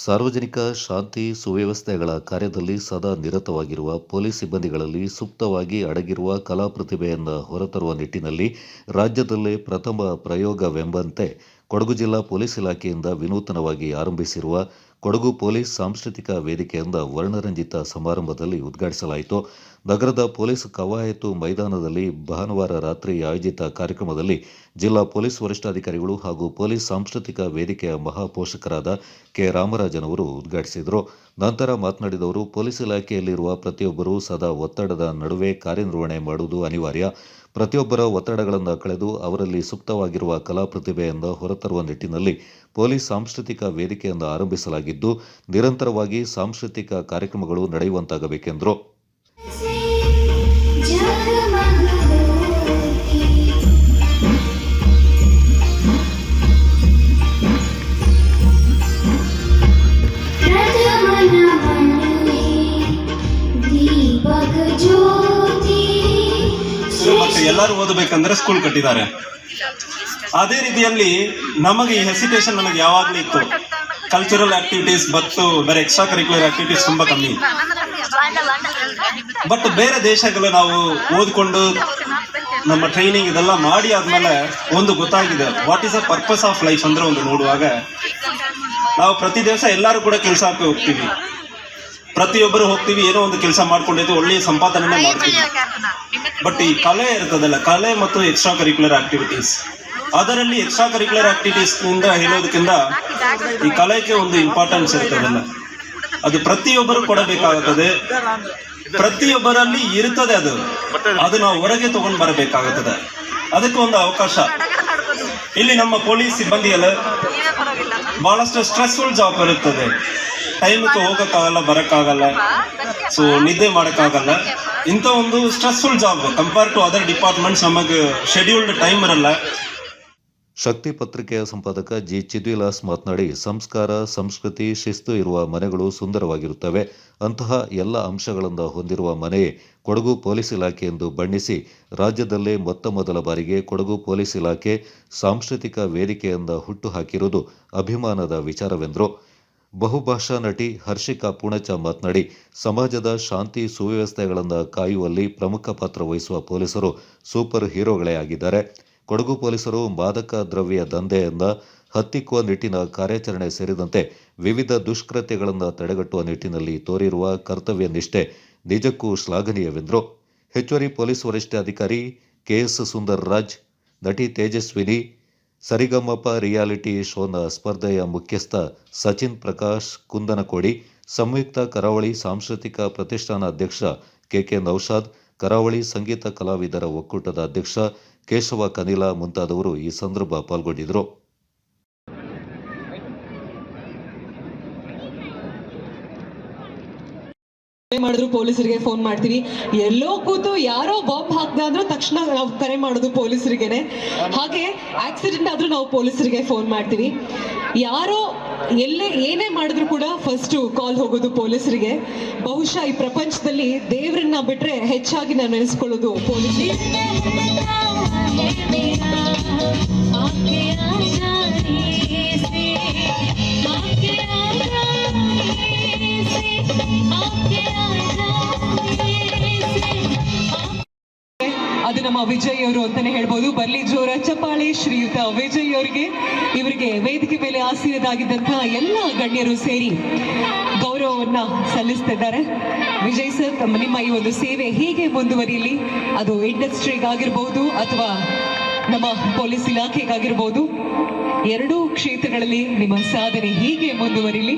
ಸಾರ್ವಜನಿಕ ಶಾಂತಿ ಸುವ್ಯವಸ್ಥೆಗಳ ಕಾರ್ಯದಲ್ಲಿ ಸದಾ ನಿರತವಾಗಿರುವ ಪೊಲೀಸ್ ಸಿಬ್ಬಂದಿಗಳಲ್ಲಿ ಸುಪ್ತವಾಗಿ ಅಡಗಿರುವ ಕಲಾ ಪ್ರತಿಭೆಯನ್ನು ಹೊರತರುವ ನಿಟ್ಟಿನಲ್ಲಿ ರಾಜ್ಯದಲ್ಲೇ ಪ್ರಥಮ ಪ್ರಯೋಗವೆಂಬಂತೆ ಕೊಡಗು ಜಿಲ್ಲಾ ಪೊಲೀಸ್ ಇಲಾಖೆಯಿಂದ ವಿನೂತನವಾಗಿ ಆರಂಭಿಸಿರುವ ಕೊಡಗು ಪೊಲೀಸ್ ಸಾಂಸ್ಕೃತಿಕ ವೇದಿಕೆಯಿಂದ ವರ್ಣರಂಜಿತ ಸಮಾರಂಭದಲ್ಲಿ ಉದ್ಘಾಟಿಸಲಾಯಿತು. ನಗರದ ಪೊಲೀಸ್ ಕವಾಯತು ಮೈದಾನದಲ್ಲಿ ಭಾನುವಾರ ರಾತ್ರಿ ಆಯೋಜಿತ ಕಾರ್ಯಕ್ರಮದಲ್ಲಿ ಜಿಲ್ಲಾ ಪೊಲೀಸ್ ವರಿಷ್ಠಾಧಿಕಾರಿಗಳು ಹಾಗೂ ಪೊಲೀಸ್ ಸಾಂಸ್ಕೃತಿಕ ವೇದಿಕೆಯ ಮಹಾಪೋಷಕರಾದ ಕೆ. ರಾಮರಾಜನ್ ಅವರು ಉದ್ಘಾಟಿಸಿದರು. ನಂತರ ಮಾತನಾಡಿದವರು ಪೊಲೀಸ್ ಇಲಾಖೆಯಲ್ಲಿರುವ ಪ್ರತಿಯೊಬ್ಬರೂ ಸದಾ ಒತ್ತಡದ ನಡುವೆ ಕಾರ್ಯನಿರ್ವಹಣೆ ಮಾಡುವುದು ಅನಿವಾರ್ಯ. ಪ್ರತಿಯೊಬ್ಬರ ಒತ್ತಡಗಳನ್ನು ಕಳೆದು ಅವರಲ್ಲಿ ಸುಪ್ತವಾಗಿರುವ ಕಲಾ ಪ್ರತಿಭೆಯನ್ನು ಹೊರತರುವ ನಿಟ್ಟಿನಲ್ಲಿ ಪೊಲೀಸ್ ಸಾಂಸ್ಕೃತಿಕ ವೇದಿಕೆಯನ್ನು ಆರಂಭಿಸಲಾಗಿದ್ದು, ನಿರಂತರವಾಗಿ ಸಾಂಸ್ಕೃತಿಕ ಕಾರ್ಯಕ್ರಮಗಳು ನಡೆಯುವಂತಾಗಬೇಕೆಂದರು. ಎಲ್ಲರೂ ಓದಬೇಕಂದ್ರೆ ಸ್ಕೂಲ್ ಕಟ್ಟಿದ್ದಾರೆ. ಅದೇ ರೀತಿಯಲ್ಲಿ ನಮಗೆ ಈ ಹೆಸಿಟೇಷನ್ ನಮಗೆ ಯಾವಾಗಲೂ ಇತ್ತು. ಕಲ್ಚರಲ್ ಆಕ್ಟಿವಿಟೀಸ್ ಮತ್ತು ಬೇರೆ ಎಕ್ಸ್ಟ್ರಾ ಕರಿಕ್ಯುಲರ್ ಆಕ್ಟಿವಿಟೀಸ್ ತುಂಬಾ ಕಮ್ಮಿ. ಬಟ್ ಬೇರೆ ದೇಶಗಳು ನಾವು ಓದ್ಕೊಂಡು ನಮ್ಮ ಟ್ರೈನಿಂಗ್ ಇದೆಲ್ಲ ಮಾಡಿ ಆದ್ಮೇಲೆ ಒಂದು ಗೊತ್ತಾಗಿದೆ. What is a purpose of life ಅಂದ್ರೆ ಒಂದು ನೋಡುವಾಗ ನಾವು ಪ್ರತಿ ದಿವಸ ಎಲ್ಲರೂ ಕೂಡ ಕೆಲಸಕ್ಕೆ ಹೋಗ್ತೀವಿ. ಪ್ರತಿಯೊಬ್ಬರು ಹೋಗ್ತೀವಿ ಏನೋ ಒಂದು ಕೆಲಸ ಮಾಡ್ಕೊಂಡಿದ್ದು ಒಳ್ಳೆಯ ಸಂಪಾದನೆ ಮಾಡ್ತೀವಿ. ಬಟ್ ಈ ಕಲೆ ಇರ್ತದಲ್ಲ ಕಲೆ ಮತ್ತು ಎಕ್ಸ್ಟ್ರಾ ಕರಿಕ್ಯುಲರ್ ಆಕ್ಟಿವಿಟೀಸ್ ಅದರಲ್ಲಿ ಎಕ್ಸ್ಟ್ರಾ ಕರಿಕ್ಯುಲರ್ ಆಕ್ಟಿವಿಟೀಸ್ನಿಂದ ಹೇಳೋದಕ್ಕಿಂತ ಈ ಕಲೆಗೆ ಒಂದು ಇಂಪಾರ್ಟೆನ್ಸ್ ಇರ್ತದಲ್ಲ. ಅದು ಪ್ರತಿಯೊಬ್ಬರು ಕೊಡಬೇಕಾಗುತ್ತದೆ. ಪ್ರತಿಯೊಬ್ಬರಲ್ಲಿ ಇರ್ತದೆ ಅದು. ಅದು ನಾವು ಹೊರಗೆ ತಗೊಂಡು ಬರಬೇಕಾಗುತ್ತದೆ. ಅದಕ್ಕೆ ಒಂದು ಅವಕಾಶ. ಇಲ್ಲಿ ನಮ್ಮ ಪೊಲೀಸ್ ಸಿಬ್ಬಂದಿ ಎಲ್ಲ ಬಹಳಷ್ಟು ಸ್ಟ್ರೆಸ್ಫುಲ್ ಜಾಬ್ ಇರುತ್ತದೆ ಟೈಮ್ಗೆ ಹೋಗಕ್ಕಾಗಲ್ಲ, ಬರಕ್ಕಾಗಲ್ಲ. ಸೊ ನಿದ್ದೆ ಮಾಡೋಕ್ಕಾಗಲ್ಲ. ಇಂಥ ಒಂದು stressful job compare to other departments ನಮಗೆ ಶೆಡ್ಯೂಲ್ಡ್ ಟೈಮ್ ಇರಲ್ಲ. ಶಕ್ತಿ ಪತ್ರಿಕೆಯ ಸಂಪಾದಕ ಜಿ. ಚಿದ್ವಿಲಾಸ್ ಮಾತನಾಡಿ, ಸಂಸ್ಕಾರ, ಸಂಸ್ಕೃತಿ, ಶಿಸ್ತು ಇರುವ ಮನೆಗಳು ಸುಂದರವಾಗಿರುತ್ತವೆ. ಅಂತಹ ಎಲ್ಲ ಅಂಶಗಳನ್ನು ಹೊಂದಿರುವ ಮನೆಯೇ ಕೊಡಗು ಪೊಲೀಸ್ ಇಲಾಖೆ ಎಂದು ಬಣ್ಣಿಸಿ, ರಾಜ್ಯದಲ್ಲೇ ಮೊತ್ತ ಮೊದಲ ಬಾರಿಗೆ ಕೊಡಗು ಪೊಲೀಸ್ ಇಲಾಖೆ ಸಾಂಸ್ಕೃತಿಕ ವೇದಿಕೆಯಿಂದ ಹುಟ್ಟುಹಾಕಿರುವುದು ಅಭಿಮಾನದ ವಿಚಾರವೆಂದರು. ಬಹುಭಾಷಾ ನಟಿ ಹರ್ಷಿಕಾ ಪುಣಚ ಮಾತನಾಡಿ, ಸಮಾಜದ ಶಾಂತಿ ಸುವ್ಯವಸ್ಥೆಗಳನ್ನು ಕಾಯುವಲ್ಲಿ ಪ್ರಮುಖ ಪಾತ್ರ ವಹಿಸುವ ಪೊಲೀಸರು ಸೂಪರ್ ಹೀರೋಗಳೇ ಆಗಿದ್ದಾರೆ. ಕೊಡಗು ಪೊಲೀಸರು ಮಾದಕ ದ್ರವ್ಯ ದಂಧೆಯಿಂದ ಹತ್ತಿಕ್ಕುವ ನಿಟ್ಟಿನ ಕಾರ್ಯಾಚರಣೆ ಸೇರಿದಂತೆ ವಿವಿಧ ದುಷ್ಕೃತ್ಯಗಳನ್ನು ತಡೆಗಟ್ಟುವ ನಿಟ್ಟಿನಲ್ಲಿ ತೋರಿರುವ ಕರ್ತವ್ಯ ನಿಷ್ಠೆ ನಿಜಕ್ಕೂ ಶ್ಲಾಘನೀಯವೆಂದರು. ಹೆಚ್ಚುವರಿ ಪೊಲೀಸ್ ವರಿಷ್ಠಾಧಿಕಾರಿ ಕೆಎಸ್ ಸುಂದರ್ ರಾಜ್, ನಟಿ ತೇಜಸ್ವಿನಿ, ಸರಿಗಮಪ ರಿಯಾಲಿಟಿ ಶೋನ ಸ್ಪರ್ಧೆಯ ಮುಖ್ಯಸ್ಥ ಸಚಿನ್ ಪ್ರಕಾಶ್ ಕುಂದನಕೋಡಿ, ಸಂಯುಕ್ತ ಕರಾವಳಿ ಸಾಂಸ್ಕೃತಿಕ ಪ್ರತಿಷ್ಠಾನ ಅಧ್ಯಕ್ಷ ಕೆಕೆ ನೌಶಾದ್ ಕರಾವಳಿ ಸಂಗೀತ ಕಲಾವಿದರ ಒಕ್ಕೂಟದ ಅಧ್ಯಕ್ಷ ಕೇಶವ ಕನಿಲ ಮುಂತಾದವರು ಈ ಸಂದರ್ಭ ಪಾಲ್ಗೊಂಡಿದ್ದರು. ಮಾಡಿದ್ರು ಪೊಲೀಸರಿಗೆ ಫೋನ್ ಮಾಡ್ತೀವಿ ಎಲ್ಲೋ ಕೂತು ಯಾರೋ ಬಾಂಬ್ ಹಾಕ್ದ ಅಂದ್ರೂ ತಕ್ಷಣ ನಾವು ಕರೆ ಮಾಡೋದು ಪೊಲೀಸರಿಗೆನೆ. ಹಾಗೆ ಆಕ್ಸಿಡೆಂಟ್ ಆದ್ರೂ ನಾವು ಪೊಲೀಸರಿಗೆ ಫೋನ್ ಮಾಡ್ತೀವಿ. ಯಾರೋ ಎಲ್ಲೇ ಏನೇ ಮಾಡಿದ್ರು ಕೂಡ ಫಸ್ಟ್ ಕಾಲ್ ಹೋಗೋದು ಪೊಲೀಸರಿಗೆ. ಬಹುಶಃ ಈ ಪ್ರಪಂಚದಲ್ಲಿ ದೇವರನ್ನ ಬಿಟ್ರೆ ಹೆಚ್ಚಾಗಿ ನಾನು ನೆನೆಸ್ಕೊಳ್ಳೋದು ಪೊಲೀಸರಿಗೆ. ಅದು ನಮ್ಮ ವಿಜಯ್ ಅವರು ಅಂತಾನೆ ಹೇಳ್ಬೋದು. ಬರ್ಲಿ ಜೋರ, ಚಪ್ಪಾಳೆ ಶ್ರೀಯುತ ವಿಜಯ್ ಅವರಿಗೆ. ಇವರಿಗೆ ವೇದಿಕೆ ಮೇಲೆ ಆಸೀನರಾಗಿದ್ದಂತಹ ಎಲ್ಲ ಗಣ್ಯರು ಸೇರಿ ಗೌರವವನ್ನ ಸಲ್ಲಿಸ್ತಿದ್ದಾರೆ. ವಿಜಯ್ ಸರ್, ತಮ್ಮ ನಿಮ್ಮ ಈ ಒಂದು ಸೇವೆ ಹೀಗೆ ಮುಂದುವರಿಯಲಿ? ಅದು ಇಂಡಸ್ಟ್ರಿಗಾಗಿರ್ಬೋದು ಅಥವಾ ನಮ್ಮ ಪೊಲೀಸ್ ಇಲಾಖೆಗಾಗಿರ್ಬೋದು. ಎರಡೂ ಕ್ಷೇತ್ರಗಳಲ್ಲಿ ನಿಮ್ಮ ಸಾಧನೆ ಹೀಗೆ ಮುಂದುವರಿಲಿ?